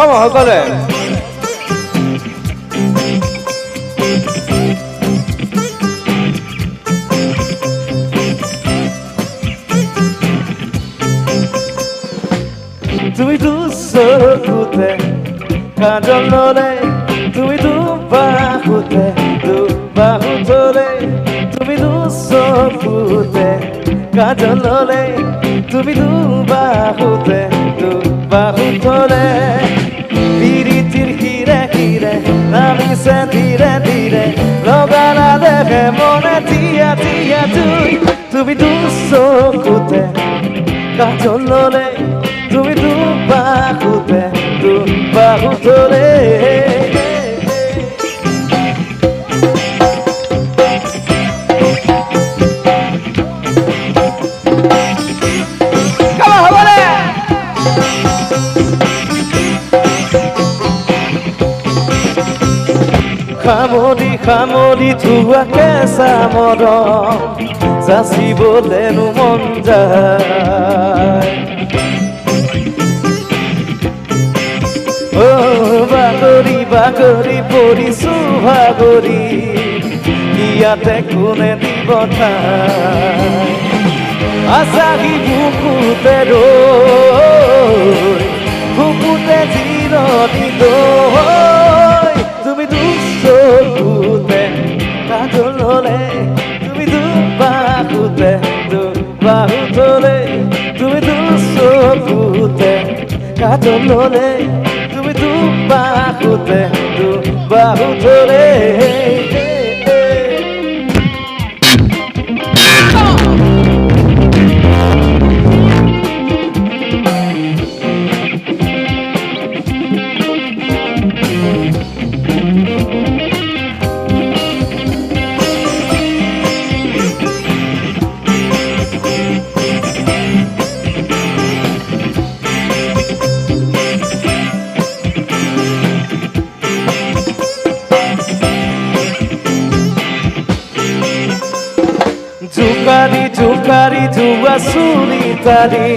খামো সকলে তুমি দু চকুতে কাজল ললে তুমি দু বাহুতে দু বাহু ধরে তুমি দু চকুতে কাজল ললে তুমি দু বাহুতে দু বাহু ধরে নামিছে ধীরে ধীরে লগানা দেখে মনে তিয়া তিয়া তুই তুমি দু চকুতে কাজল ললে, তুমি দু বাহুতে দু বাহু খামনি ধুয়া কেঁচা মৰম যাচিবলেনো মন যায়। বাগৰি বাগৰি পৰিছো ভাগৰি ইয়াতে কোনে দিব ঠাই? আচাহি বুকুতে ৰৈ দুচকুতে কাজল ল'লে তুমি দুবাহুতে দুবাহুতলে তুমি দুচকুতে কাজল ল'লে তুমি দুবাহুতে দুবাহুতলে জোকাৰি জোকাৰি যোৱা চুৰি তাৰি,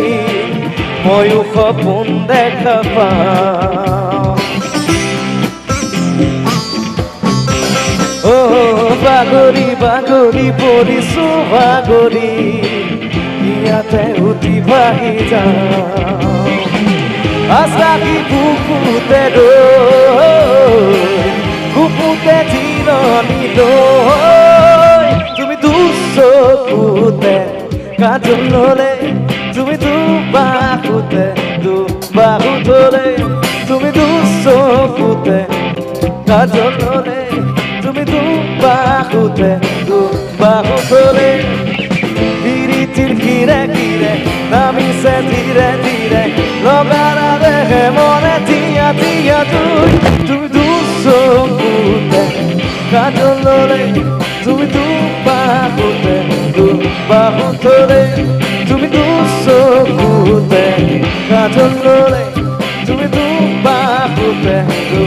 ময়ো সপোন দেখা পাওঁ। অ বাগৰি বাগৰি, পৰিছো বাগৰি, ইয়াতে উঠি ভাহি যাওঁ। আচাকি বুকুতে ৰৈ বুকুতে জিৰণি দুচকুতে কাজল ল'লে তুমি দুবাহুতে, দুবাহু ধৰে তুমি দুচকুতে কাজল ল'লে তুমি দুবাহুতে, দুবাহু ধৰে পিরিতির ঘিরে ঘিরে নামিছে ধীরে ধীরে লগানা দেখে মনে তিয়া তিয়া তুই তুমি দু চকুতে কাজল ললে তুমি দু বাহুতে দু বাহু ধরে তুমি দু চকুতে কাজল করে তুমি দু বাহুতে দু